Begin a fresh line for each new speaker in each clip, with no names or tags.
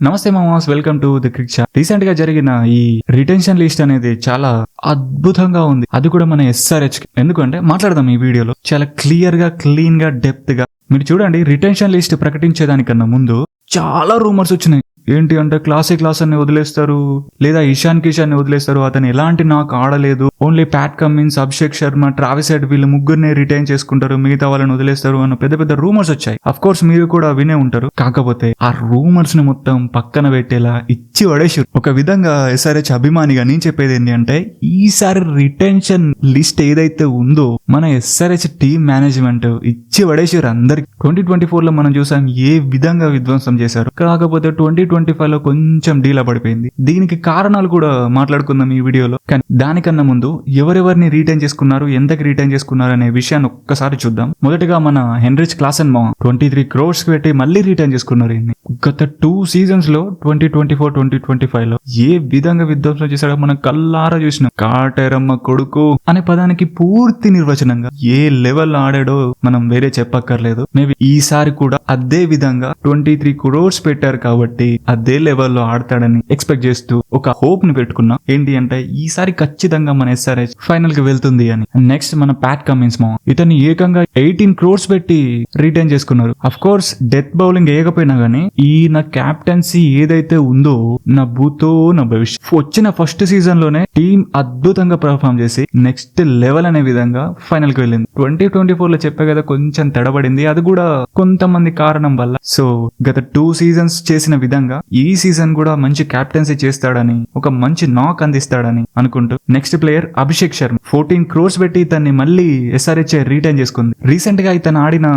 నమస్తే మామాస్ welcome to the crick రీసెంట్గా జరిగిన ఈ రిటెన్షన్ లిస్ట్ అనేది చాలా అద్భుతంగా ఉంది. అది కూడా మన ఎస్ఆర్హెచ్ ఎందుకంటే మాట్లాడదాం ఈ వీడియోలో. చాలా క్లియర్గా క్లీన్గా డెప్త్గా. మీరు చూడండి రిటెన్షన్ లిస్ట్ ప్రకటించేదానికన్నా ముందు చాలా రూమర్స్ వచ్చినాయి. ఏంటి అంటే క్లాసిక్ క్లాస్ అని వదిలేస్తారు లేదా ఇషాన్ కిషాన్ని వదిలేస్తారు అతను ఎలాంటి నాకు ఆడలేదు only Pat Cummins Abhishek Sharma Travis Head వీళ్ళు ముగ్గురిని రిటైన్ చేసుకుంటారు మిగతా వాళ్ళని వదిలేస్తారు అన్న పెద్ద పెద్ద రూమర్స్ వచ్చాయి. అఫ్ కోర్స్ మీరు కూడా వినే ఉంటారు. కాకపోతే ఆ రూమర్స్ని మొత్తం పక్కన పెట్టేలా ఇచ్చి పడేసారు ఒక విధంగా ఎస్ఆర్హెచ్ అభిమానిగా నేను చెప్పేది ఏంటి అంటే ఈసారి రిటెన్షన్ లిస్ట్ ఏదైతే ఉందో మన ఎస్ఆర్హెచ్ టీమ్ మేనేజ్మెంట్ ఇచ్చి పడేసారు అందరికి. ట్వంటీ ట్వంటీ ఫోర్లో మనం చూసాం ఏ విధంగా విధ్వంసం చేశారు. కాకపోతే ట్వంటీ ట్వంటీ ట్వంటీ ఫైవ్లో కొంచెం డీలా పడిపోయింది. దీనికి కారణాలు కూడా మాట్లాడుకుందాం ఈ వీడియోలో. కానీ దానికన్నా ముందు ఎవరెవరిని రీటైన్ చేసుకున్నారు ఎంతకి రీటైన్ చేసుకున్నారు అనే విషయాన్ని ఒక్కసారి చూద్దాం. మొదటగా మన హెన్రిచ్ క్లాస్ అండ్ మా ట్వంటీ త్రీ క్రోర్స్ పెట్టి మళ్ళీ రీటైన్ చేసుకున్నారు ఈయన్ని. గత two సీజన్స్లో twenty twenty four twenty twenty ఫైవ్లో ఏ విధంగా విధ్వంసం చేశాడో మనం కల్లారా చూసినాం. కాటేరమ్మ కొడుకు అనే పదానికి పూర్తి నిర్వచనంగా ఏ లెవెల్ ఆడాడో మనం వేరే చెప్పక్కర్లేదు. మేబీ ఈసారి కూడా అదే విధంగా ట్వంటీ త్రీ క్రోర్స్ పెట్టారు కాబట్టి అదే లెవెల్లో ఆడతాడని ఎక్స్పెక్ట్ చేస్తూ ఒక హోప్ని పెట్టుకున్నా ఏంటి అంటే ఈసారి ఖచ్చితంగా మన ఎస్ఆర్హెచ్ ఫైనల్కి వెళ్తుంది అని. నెక్స్ట్ మన ప్యాట్ కమిన్స్ మా. ఇతన్ని ఏకంగా ఎయిటీన్ క్రోర్స్ పెట్టి రిటైన్ చేసుకున్నారు. అఫ్ కోర్స్ డెత్ బౌలింగ్ వేయకపోయినా గానీ ఈ నా క్యాప్టెన్సీ ఏదైతే ఉందో నా భూతో నా భవిష్యత్. వచ్చిన ఫస్ట్ సీజన్లోనే టీం అద్భుతంగా పర్ఫామ్ చేసి నెక్స్ట్ లెవెల్ అనే విధంగా ఫైనల్కి వెళ్ళింది. ట్వంటీ ట్వంటీ ఫోర్లో చెప్పే కదా కొంచెం తడబడింది. అది కూడా కొంతమంది కారణం వల్ల. సో గత టూ సీజన్స్ చేసిన విధంగా ఈ సీజన్ కూడా మంచి క్యాప్టెన్సీ చేస్తాడని ఒక మంచి నాక్ అందిస్తాడని అనుకుంటూ next player Abhishek Sharma fourteen crores పెట్టి ఇతన్ని మళ్ళీ ఎస్ఆర్హెచ్ రిటైన్ చేసుకుంది. రీసెంట్గా ఇతను ఆడిన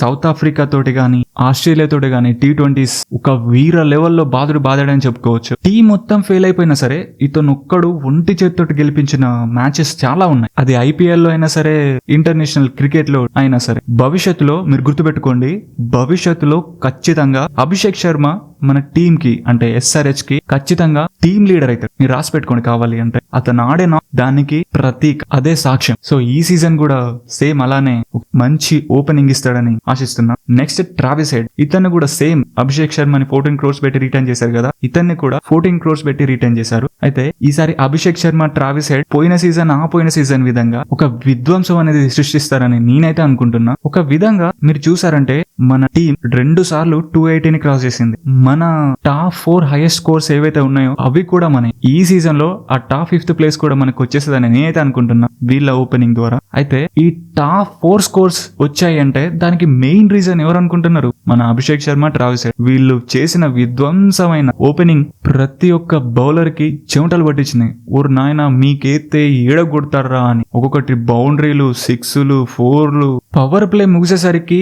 సౌత్ ఆఫ్రికా తోటి గాని ఆస్ట్రేలియాతోటే కానీ టీ ట్వంటీస్ ఒక వీర లెవెల్లో బాధుడు బాధాడని చెప్పుకోవచ్చు. టీం మొత్తం ఫెయిల్ అయిపోయినా సరే ఇతను ఒక్కడు ఒంటి చేత్తోటి గెలిపించిన మ్యాచెస్ చాలా ఉన్నాయి. అది ఐపీఎల్లో అయినా సరే ఇంటర్నేషనల్ క్రికెట్లో అయినా సరే. భవిష్యత్తులో మీరు గుర్తుపెట్టుకోండి భవిష్యత్తులో ఖచ్చితంగా అభిషేక్ శర్మ మన టీం కి అంటే ఎస్ఆర్హెచ్కి ఖచ్చితంగా టీం లీడర్ అవుతాడు మీరు రాసి పెట్టుకోండి కావాలి అంటే. అతను ఆడిన దానికి ప్రతీక్ అదే సాక్ష్యం. సో ఈ సీజన్ కూడా సేమ్ అలానే మంచి ఓపెనింగ్ ఇస్తాడని ఆశిస్తున్నా. Next Travis Head. ఇతను కూడా సేమ్ అభిషేక్ శర్మని ఫోర్టీన్ క్రోర్స్ పెట్టి రిటర్న్ చేశారు కదా. ఇతన్ని కూడా ఫోర్టీన్ క్రోర్స్ పెట్టి రిటర్న్ చేశారు. అయితే ఈసారి అభిషేక్ శర్మ ట్రావిస్ హెడ్ పోయిన సీజన్ ఆ పోయిన సీజన్ విధంగా ఒక విధ్వంసం అనేది సృష్టిస్తారని నేనైతే అనుకుంటున్నా. ఒక విధంగా మీరు చూసారంటే మన టీం రెండు సార్లు టూ ఎయిటీని క్రాస్ చేసింది. మన టాప్ ఫోర్ హైయెస్ట్ స్కోర్స్ ఏవైతే ఉన్నాయో అవి కూడా మన ఈ సీజన్లో ఆ టాప్ ఫిఫ్త్ ప్లేస్ కూడా మనకు వచ్చేస్తుందని నేనైతే అనుకుంటున్నా వీళ్ళ ఓపెనింగ్ ద్వారా. అయితే ఈ టాప్ ఫోర్ స్కోర్స్ వచ్చాయి అంటే దానికి మెయిన్ రీజన్ ఎవరు అనుకుంటున్నారు? మన అభిషేక్ శర్మ ట్రావిస్ వీళ్ళు చేసిన విధ్వంసమైన ఓపెనింగ్ ప్రతి ఒక్క బౌలర్కి చెమటలు పట్టించినాయి ఊరు నాయన మీకైతే ఏడ కొడతారా అని. ఒక్కొక్కటి బౌండరీలు సిక్స్లు ఫోర్లు పవర్ ప్లే ముగిసేసరికి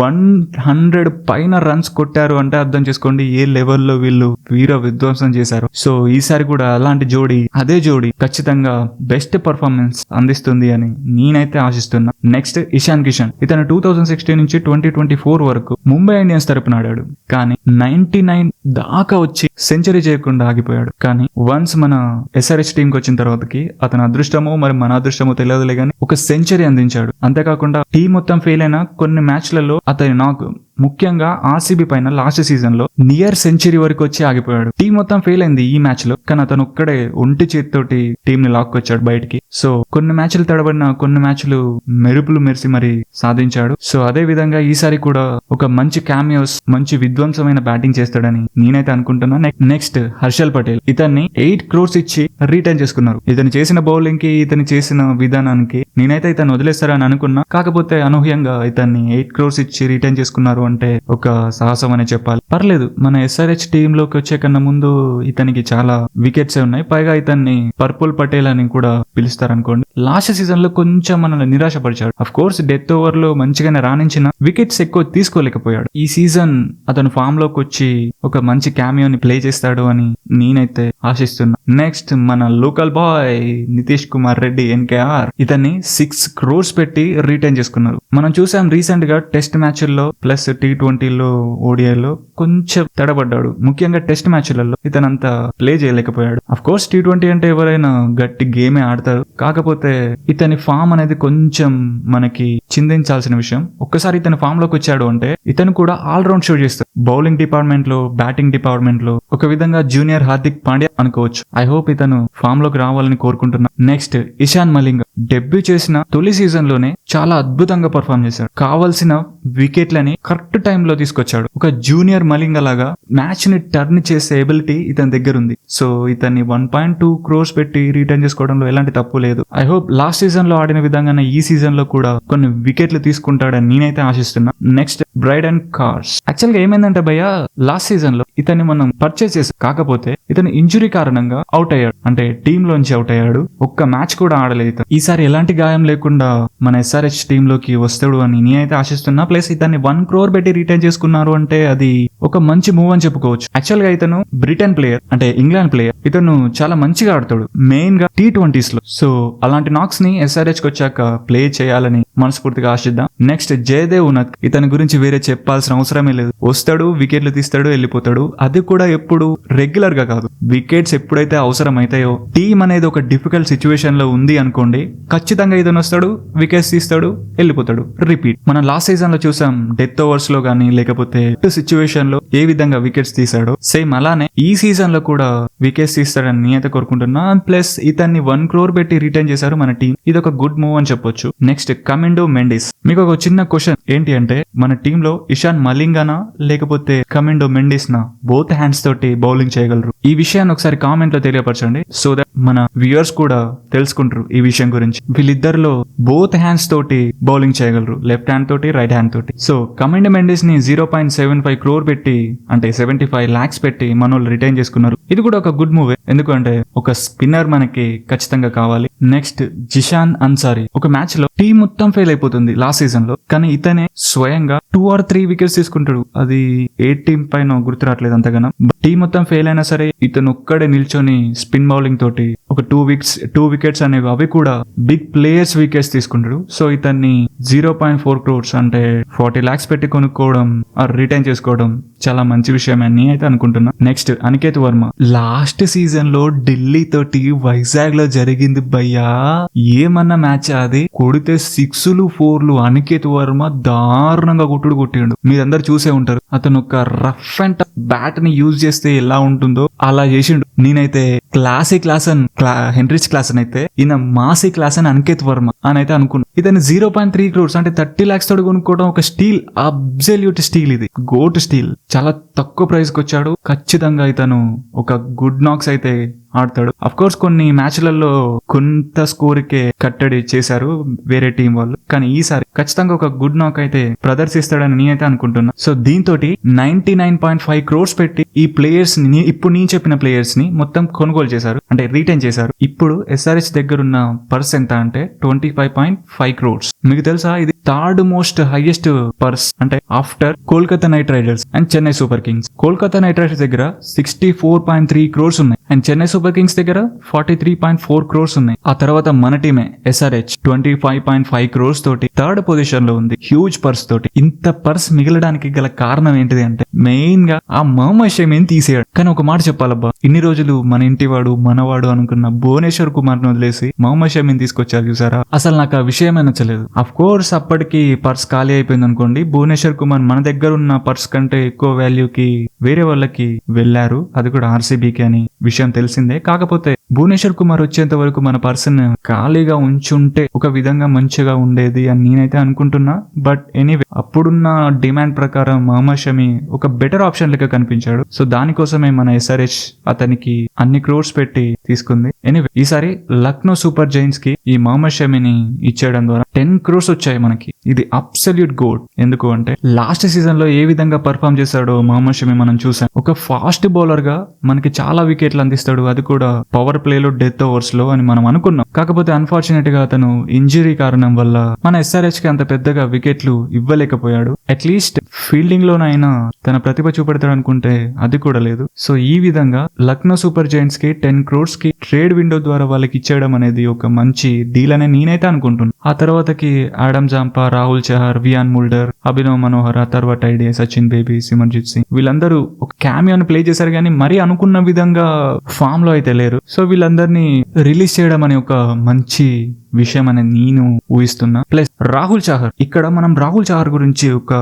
వన్ హండ్రెడ్ పైన రన్స్ కొట్టారు అంటే అర్థం చేసుకోండి ఏ లెవెల్లో వీళ్ళు వీర విధ్వంసం చేశారు. సో ఈసారి కూడా అలాంటి జోడి అదే జోడి ఖచ్చితంగా బెస్ట్ పర్ఫార్మెన్స్ అందిస్తుంది అని నేనైతే ఆశిస్తున్నా. నెక్స్ట్ ఇషాన్ కిషన్. ఇతను టూ థౌసండ్ సిక్స్టీన్ నుంచి ట్వంటీ ట్వంటీ ఫోర్ వరకు ముంబై ఇండియన్స్ తరపున ఆడాడు. కానీ నైన్టీ నైన్ దాకా వచ్చి సెంచరీ చేయకుండా ఆగిపోయాడు. కానీ వన్స్ మన ఎస్ఆర్హెచ్ టీమ్కి వచ్చిన తర్వాతకి అతని అదృష్టమో మరి మన అదృష్టమో తెలియదులే కానీ ఒక సెంచరీ అందించాడు. అంతేకాకుండా టీం మొత్తం ఫెయిల్ అయిన కొన్ని మ్యాచ్లలో అతని నాకు ముఖ్యంగా ఆర్సీబీ పైన లాస్ట్ సీజన్లో నియర్ సెంచరీ వరకు వచ్చి ఆగిపోయాడు. టీం మొత్తం ఫెయిల్ అయింది ఈ మ్యాచ్లో కానీ అతను ఒక్కడే ఒంటి చేతితోటి టీం ని లాక్కొచ్చాడు బయటికి. సో కొన్ని మ్యాచ్లు తడబడిన కొన్ని మ్యాచ్లు మెరుపులు మెరిసి మరి సాధించాడు. సో అదే విధంగా ఈసారి కూడా ఒక మంచి క్యామియోస్ మంచి విధ్వంసమైన బ్యాటింగ్ చేస్తాడని నేనైతే అనుకుంటున్నా. నెక్స్ట్ హర్షల్ పటేల్. ఇతన్ని ఎయిట్ క్రోర్స్ ఇచ్చి రిటర్న్ చేసుకున్నారు. ఇతను చేసిన బౌలింగ్కి ఇతను చేసిన విధానానికి నేనైతే ఇతను వదిలేస్తారని అనుకున్నా. కాకపోతే అనూహ్యంగా ఇతన్ని ఎయిట్ క్రోర్స్ ఇచ్చి రిటర్న్ చేసుకున్నారు అంటే ఒక సాహసం అనే చెప్పాలి. పర్లేదు మన ఎస్ఆర్హెచ్ టీమ్లోకి వచ్చే కన్నా ముందు ఇతనికి చాలా వికెట్స్ ఉన్నాయి. పైగా ఇతన్ని పర్పుల్ పటేల్ అని కూడా పిలుస్తారు. అనుకోండి లాస్ట్ సీజన్లో కొంచెం మనల్ని నిరాశపరిచాడు. అఫ్ కోర్స్ డెత్ ఓవర్లో మంచిగానే రాణించిన వికెట్స్ ఎక్కువ తీసుకోలేకపోయాడు. ఈ సీజన్ అతను ఫామ్లోకి వచ్చి ఒక మంచి క్యామియోని ప్లే చేస్తాడు అని నేనైతే ఆశిస్తున్నా. నెక్స్ట్ మన local boy Nitish Kumar Reddy NKR ఇతన్ని సిక్స్ క్రోర్స్ పెట్టి రిటైన్ చేసుకున్నారు మనం చూసాం రీసెంట్గా టెస్ట్ మ్యాచ్ల్లో ప్లస్ టీ ట్వంటీలో ఓడిఐలో కొంచెం తడబడ్డాడు. ముఖ్యంగా టెస్ట్ మ్యాచ్లలో ఇతనంతా ప్లే చేయలేకపోయాడు. అఫ్ కోర్స్ టీ ట్వంటీ అంటే ఎవరైనా గట్టి గేమే ఆడతారు. కాకపోతే ఇతని ఫామ్ అనేది కొంచెం మనకి చిందించాల్సిన విషయం. ఒక్కసారి ఇతను ఫామ్లోకి వచ్చాడు అంటే ఇతను కూడా ఆల్ రౌండ్ షో చేస్తాడు. బౌలింగ్ డిపార్ట్మెంట్లో బ్యాటింగ్ డిపార్ట్మెంట్లో ఒక విధంగా జూనియర్ హార్దిక్ పాండ్యా అనుకోవచ్చు. ఐ హోప్ ఇతను ఫామ్లోకి రావాలని కోరుకుంటున్నా. నెక్స్ట్ ఇషాన్ మలింగ. డెబ్యూ చేసిన తొలి సీజన్లోనే చాలా అద్భుతంగా పర్ఫామ్ చేశాడు. కావాల్సిన వికెట్లని కరెక్ట్ టైంలో తీసుకొచ్చాడు. ఒక జూనియర్ మలింగ లాగా మ్యాచ్ని టర్న్ చేసే ఎబిలిటీ ఇతని దగ్గర ఉంది. సో ఇతన్ని వన్ పాయింట్ టూ క్రోర్స్ పెట్టి రిటర్న్ చేసుకోవడంలో ఎలాంటి తప్పు లేదు. ఐ హోప్ లాస్ట్ సీజన్లో ఆడిన విధంగానే ఈ సీజన్లో కూడా కొన్ని వికెట్లు తీసుకుంటాడని నేనైతే ఆశిస్తున్నా. నెక్స్ట్ బ్రైడ్ అండ్ కార్స్ యాక్చువల్గా ఏమైందంటే భయ్య లాస్ట్ సీజన్లో ఇతన్ని మనం పర్చేస్ చేసాం కాకపోతే ఇతను ఇంజురీ కారణంగా అవుట్ అయ్యాడు. అంటే టీమ్ లోంచి అవుట్ అయ్యాడు. ఒక్క మ్యాచ్ కూడా ఆడలేదు ఇతను. ఈసారి ఎలాంటి గాయం లేకుండా మన ఎస్ఆర్హెచ్ టీమ్లోకి వస్తాడు అని నేనైతే ఆశిస్తున్నా. ప్లస్ ఇతన్ని వన్ క్రోర్ పెట్టి రిటైన్ చేసుకున్నారు అంటే అది ఒక మంచి మూవ్ అని చెప్పుకోవచ్చు. యాక్చువల్గా ఇతను బ్రిటన్ ప్లేయర్ అంటే ఇంగ్లాండ్ ప్లేయర్ ఇతను చాలా మంచిగా ఆడతాడు. మెయిన్గా టీ ట్వంటీస్లో. సో అలాంటి నాక్స్ని ఎస్ఆర్హెచ్కి వచ్చాక ప్లే చేయాలని మనస్ఫూర్తిగా ఆశిద్దాం. నెక్స్ట్ జయదేవ్ ఉనత్ ఇతని గురించి వేరే చెప్పాల్సిన అవసరమే లేదు. వస్తాడు వికెట్లు తీస్తాడు వెళ్ళిపోతాడు. అది కూడా ఎప్పుడు రెగ్యులర్గా కాదు. వికెట్స్ ఎప్పుడైతే అవసరం అవుతాయో టీం అనేది ఒక డిఫికల్ట్ సిచ్యువేషన్లో ఉంది అనుకోండి ఖచ్చితంగా ఇతను వస్తాడు వికెట్స్ తీస్తాడు వెళ్ళిపోతాడు. రిపీట్ మనం లాస్ట్ సీజన్లో చూసాం డెత్ ఓవర్స్లో గానీ లేకపోతే సిచ్యువేషన్లో ఏ విధంగా వికెట్స్ తీసాడో సేమ్ అలానే ఈ సీజన్లో కూడా వికెట్స్ తీస్తాడని నేనైతే కోరుకుంటున్నా. ప్లస్ ఇతన్ని వన్ క్రోర్ పెట్టి రిటర్న్ చేశారు మన టీం ఇది ఒక గుడ్ మూవ్ అని చెప్పొచ్చు. నెక్స్ట్ కమిండో మెండిస్ మీకు ఒక చిన్న క్వశ్చన్ ఏంటి అంటే మన టీం లో ఇషాన్ మలింగానా లేకపోతే కమిండో మెండిస్ నా బోత్ హ్యాండ్స్ తోటి బౌలింగ్ చేయగలరు? ఈ విషయాన్ని ఒకసారి కామెంట్లో తెలియపరచండి. సో దట్ మన వ్యూయర్స్ కూడా తెలుసుకుంటారు ఈ విషయం గురించి. వీళ్ళిద్దరిలో బోత్ హ్యాండ్స్ తోటి బౌలింగ్ చేయగలరు. లెఫ్ట్ హ్యాండ్ తోటి రైట్ హ్యాండ్ తోటి. So Kamindu మెండిస్ని zero point seven five crore పెట్టి అంటే సెవెంటీ ఫైవ్ లాక్స్ పెట్టి మనోళ్ళు రిటైన్ చేసుకున్నారు. ఇది కూడా ఒక గుడ్ మూవీ. ఎందుకంటే ఒక స్పిన్నర్ మనకి ఖచ్చితంగా కావాలి. నెక్స్ట్ జిషాన్ అన్సారీ. ఒక మ్యాచ్లో టీం మొత్తం ఫెయిల్ అయిపోతుంది లాస్ట్ సీజన్లో కానీ ఇతనే స్వయంగా టూ ఆర్ త్రీ వికెట్స్ తీసుకుంటాడు. అది ఏ టీం పైన గుర్తు రావట్లేదు అంతగానం. టీం మొత్తం ఫెయిల్ అయినా సరే ఇతను ఒక్కడే నిల్చొని స్పిన్ బౌలింగ్ తోటి ఒక టూ వీక్స్ టూ వికెట్స్ అనేవి అవి కూడా బిగ్ ప్లేయర్స్ వికెట్స్ తీసుకుంటాడు. సో ఇతన్ని జీరో పాయింట్ ఫోర్ క్రోర్స్ అంటే ఫార్టీ లాక్స్ పెట్టి కొనుక్కోవడం రిటైన్ చేసుకోవడం చాలా మంచి విషయం అని అయితే అనుకుంటున్నా. నెక్స్ట్ అనికేత్ వర్మ. లాస్ట్ సీజన్లో ఢిల్లీ తోటి వైజాగ్లో జరిగింది భయ్యా. ఏమన్నా మ్యాచ్ అది? కొడితే సిక్స్లు ఫోర్లు అనికేత్ వర్మ దారుణంగా కొట్టుడు కొట్టిండు. మీరందరు చూసే ఉంటారు. అతను ఒక రఫ్ అండ్ బ్యాట్ని యూజ్ చేస్తే ఎలా ఉంటుందో అలా చేసిండు. నేనైతే క్లాసీ క్లాస్ అని హెన్రిచ్ క్లాస్ అని అయితే ఈయన మాసీ క్లాస్ అని అంకిత్ వర్మ అని అయితే అనుకున్నా ఇతను జీరో పాయింట్ త్రీ క్రోర్స్ అంటే థర్టీ లాక్స్ తోడు కొనుక్కోవడం ఒక స్టీల్ అబ్జల్యూట్ స్టీల్ ఇది. గోట్ స్టీల్ చాలా తక్కువ ప్రైస్కి వచ్చాడు. ఖచ్చితంగా ఇతను ఒక గుడ్ నాక్స్ అయితే ఆడతాడు. అఫ్ కోర్స్ కొన్ని మ్యాచ్లలో కొంత స్కోర్ కే కట్టడి చేశారు వేరే టీం వాళ్ళు. కానీ ఈసారి ఖచ్చితంగా ఒక గుడ్ నాక్ అయితే ప్రదర్శిస్తాడని నేనైతే అనుకుంటున్నా. సో దీంతో ninety nine point five crores పెట్టి ఈ ప్లేయర్స్ని ఇప్పుడు నేను చెప్పిన ప్లేయర్స్ని మొత్తం కొనుగోలు చేశారు. అంటే రీటైన్ చేశారు. ఇప్పుడు ఎస్ఆర్హెచ్ దగ్గర ఉన్న పర్స్ ఎంత అంటే twenty five point five crores మీకు తెలుసా? ఇది థర్డ్ మోస్ట్ హైయెస్ట్ పర్స్ అంటే after Kolkata Knight Riders and Chennai Super Kings Kolkata Knight Riders దగ్గర sixty four point three crores ఉన్నాయి. అండ్ చెన్నై సూపర్ కింగ్స్ దగ్గర forty three point four crores ఉన్నాయి. ఆ తర్వాత మన టీమే SRH twenty five point five crores తోటి third పొజిషన్లో ఉంది. హ్యూజ్ పర్స్ తోటి. ఇంత పర్స్ మిగలడానికి గల కారణం ఏంటిది అంటే మెయిన్గా ఆ మహమ్మద్ ఏం తీసేయడు. కానీ ఒక మాట చెప్పాలబ్బా. ఇన్ని రోజులు మన ఇంటివాడు మనవాడు అనుకున్న భువనేశ్వర్ కుమార్ను వదిలేసి మహమ్మద్ ఏం తీసుకొచ్చారు చూసారా? అసలు నాకు ఆ విషయమే నచ్చలేదు. అఫ్ కోర్స్ అప్పటికి పర్స్ ఖాళీ అయిపోయింది అనుకోండి. భువనేశ్వర్ కుమార్ మన దగ్గర ఉన్న పర్స్ కంటే ఎక్కువ వాల్యూకి వేరే వాళ్ళకి వెళ్ళారు అది కూడా ఆర్సీబీకి అని విషయం తెలిసిందే. కాకపోతే భువనేశ్వర్ కుమార్ వచ్చేంత వరకు మన పర్సన్ ఖాళీగా ఉంచుంటే ఒక విధంగా మంచిగా ఉండేది అని నేనైతే అనుకుంటున్నా. బట్ ఎనీవే అప్పుడున్న డిమాండ్ ప్రకారం మహమ్మద్ షమి ఒక బెటర్ ఆప్షన్ లెక్క కనిపించాడు. సో దానికోసమే మన ఎస్ఆర్హెచ్ అతనికి అన్ని క్రోర్స్ పెట్టి తీసుకుంది. ఎనీవే ఈసారి లక్నో సూపర్ జైన్స్కి ఈ మహమ్మద్ షమిని ఇచ్చేయడం ద్వారా టెన్ క్రోర్స్ వచ్చాయి మనకి. ఇది అబ్సల్యూట్ గోడ్ ఎందుకు అంటే లాస్ట్ సీజన్లో ఏ విధంగా పర్ఫామ్ చేశాడో మహమ్మద్ షమి మనం చూసాం. ఒక ఫాస్ట్ బౌలర్గా మనకి చాలా వికెట్లు అందిస్తాడు. అది కూడా పవర్ ప్లేలో డెత్ ఓవర్స్లో అని మనం అనుకున్నాం. కాకపోతే అన్ఫార్చునేట్గా అతను ఇంజరీ కారణం వల్ల మన ఎస్ఆర్హెచ్ కి అంత పెద్దగా వికెట్లు ఇవ్వలేకపోయాడు. అట్లీస్ట్ ఫీల్డింగ్ లోనైనా తన ప్రతిభ చూపెడతాడు అనుకుంటే అది కూడా లేదు. సో ఈ విధంగా లక్నో సూపర్ జైంట్స్కి టెన్ క్రోర్స్కి ట్రేడ్ విండో ద్వారా వాళ్ళకి ఇచ్చేయడం అనేది ఒక మంచి డీల్ అనే నేనైతే అనుకుంటున్నాను ఆ తర్వాతకి Adam Zampa Rahul Chahar Wiaan Mulder Abhinav Manohar ఆ తర్వాత ఐడియా సచిన్ బేబీ సిమర్జిత్ సింగ్ వీళ్ళందరూ ఒక క్యామియోని ప్లే చేశారు కానీ మరీ అనుకున్న విధంగా ఫామ్లో అయితే లేరు. సో వీళ్ళందరినీ రిలీజ్ చేయడం అనే ఒక మంచి విషయం అనేది నేను ఊహిస్తున్నా. ప్లస్ రాహుల్ చాహర్ ఇక్కడ మనం రాహుల్ చాహర్ గురించి ఒక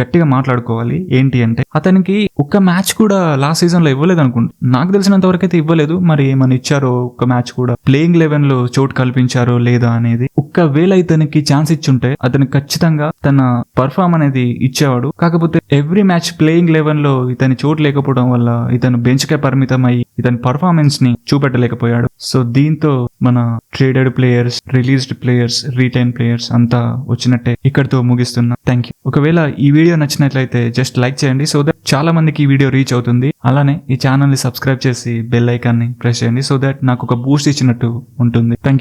గట్టిగా మాట్లాడుకోవాలి. ఏంటి అంటే అతనికి ఒక మ్యాచ్ కూడా లాస్ట్ సీజన్లో ఇవ్వలేదు అనుకుంటా. నాకు తెలిసినంత వరకు అయితే ఇవ్వలేదు. మరి ఏమని ఇచ్చారో ఒక మ్యాచ్ కూడా. ప్లేయింగ్ లెవెన్లో చోటు కల్పించారో లేదా అనేది ఒక్కవేళ ఇతనికి ఛాన్స్ ఇచ్చుంటే అతను ఖచ్చితంగా తన పర్ఫామ్ అనేది ఇచ్చేవాడు. కాకపోతే ఎవ్రీ మ్యాచ్ ప్లేయింగ్ లెవెన్లో ఇతని చోటు లేకపోవడం వల్ల ఇతను బెంచ్ కే పరిమితం అయ్యి ఇతని పర్ఫార్మెన్స్ని చూపెట్టలేకపోయాడు. సో దీంతో మన traded players released players retain players అంతా వచ్చినట్టే ఇక్కడితో ముగిస్తున్నా. థ్యాంక్ యూ ఒకవేళ ఈ వీడియో నచ్చినట్లయితే జస్ట్ లైక్ చేయండి సో దట్ చాలా మందికి ఈ వీడియో రీచ్ అవుతుంది. అలానే ఈ ఛానల్ని సబ్స్క్రైబ్ చేసి బెల్ ఐకాన్ని ప్రెస్ చేయండి సో దట్ నాకు ఒక బూస్ట్ ఇచ్చినట్టు ఉంటుంది. Thank you